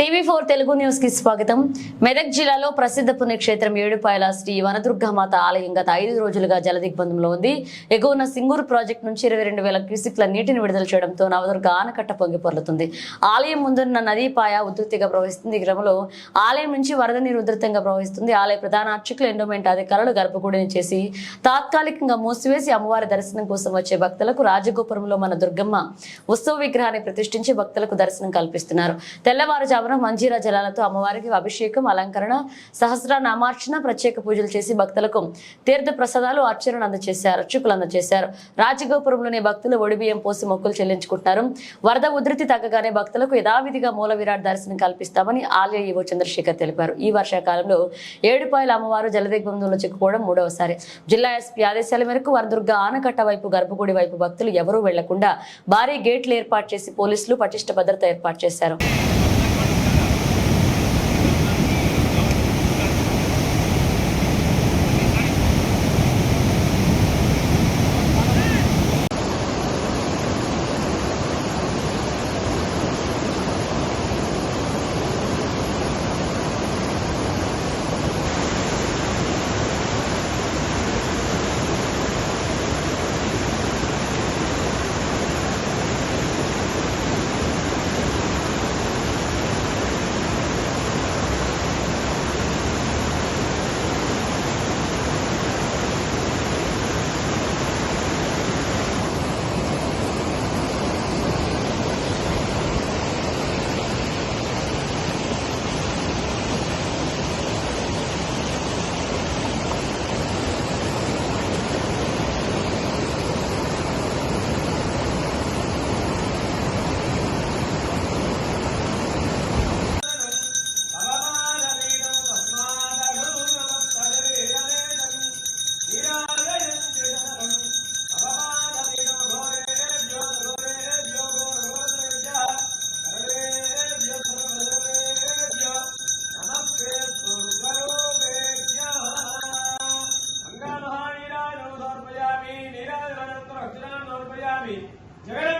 TV four Telugu న్యూస్కి స్వాగతం. మెదక్ జిల్లాలో ప్రసిద్ధ పుణ్యక్షేత్రం ఏడుపాయల శ్రీ వనదుర్గమాత ఆలయం గత ఐదు రోజులుగా జలదిగ్బంధంలో ఉంది. ఎగువన సింగూరు ప్రాజెక్టు నుంచి ఇరవై రెండు వేల క్యూసిక్ల నీటిని విడుదల చేయడంతో నవదుర్గ ఆనకట్ట పొంగి పొర్లుతుంది. ఆలయం ముందున్న నదీపాయ ఉధృతిగా ప్రవహిస్తుంది. క్రమంలో ఆలయం నుంచి వరద నీరు ఉధృతంగా ప్రవహిస్తుంది. ఆలయ ప్రధాన అర్చకులు ఎండోమెంట్ అధికారులు గర్భగుడిని చేసి తాత్కాలికంగా మూసివేసి అమ్మవారి దర్శనం కోసం వచ్చే భక్తులకు రాజగోపురంలో మన దుర్గమ్మ ఉత్సవ విగ్రహాన్ని ప్రతిష్ఠించి భక్తులకు దర్శనం కల్పిస్తున్నారు. తెల్లవారుజాము తెల్లవారుజామున మంజీర జలాలతో అమ్మవారికి అభిషేకం అలంకరణ సహస్ర నామార్చన ప్రత్యేక పూజలు చేసి భక్తులకు తీర్థ ప్రసాదాలు అర్చనలు అందజేశారు అర్చకులు అందజేశారు రాజగోపురంలోని భక్తులు ఒడిబియ్యం పోసి మొక్కులు చెల్లించుకుంటారు వరద ఉధృతి తగ్గగానే భక్తులకు యథావిధిగా మూల విరాట్ దర్శనం కల్పిస్తామని ఆలయ ఈవో చంద్రశేఖర్ తెలిపారు. ఈ వర్షాకాలంలో ఏడుపాయల అమ్మవారు జలదిగ్బంధంలో చిక్కుకోవడం మూడవసారి. జిల్లా ఎస్పీ ఆదేశాల మేరకు వరదుర్గ ఆనకట్ట వైపు గర్భగుడి వైపు భక్తులు ఎవరూ వెళ్ళకుండా భారీ గేట్లు ఏర్పాటు చేసి పోలీసులు పటిష్ట భద్రత ఏర్పాటు చేశారు. जय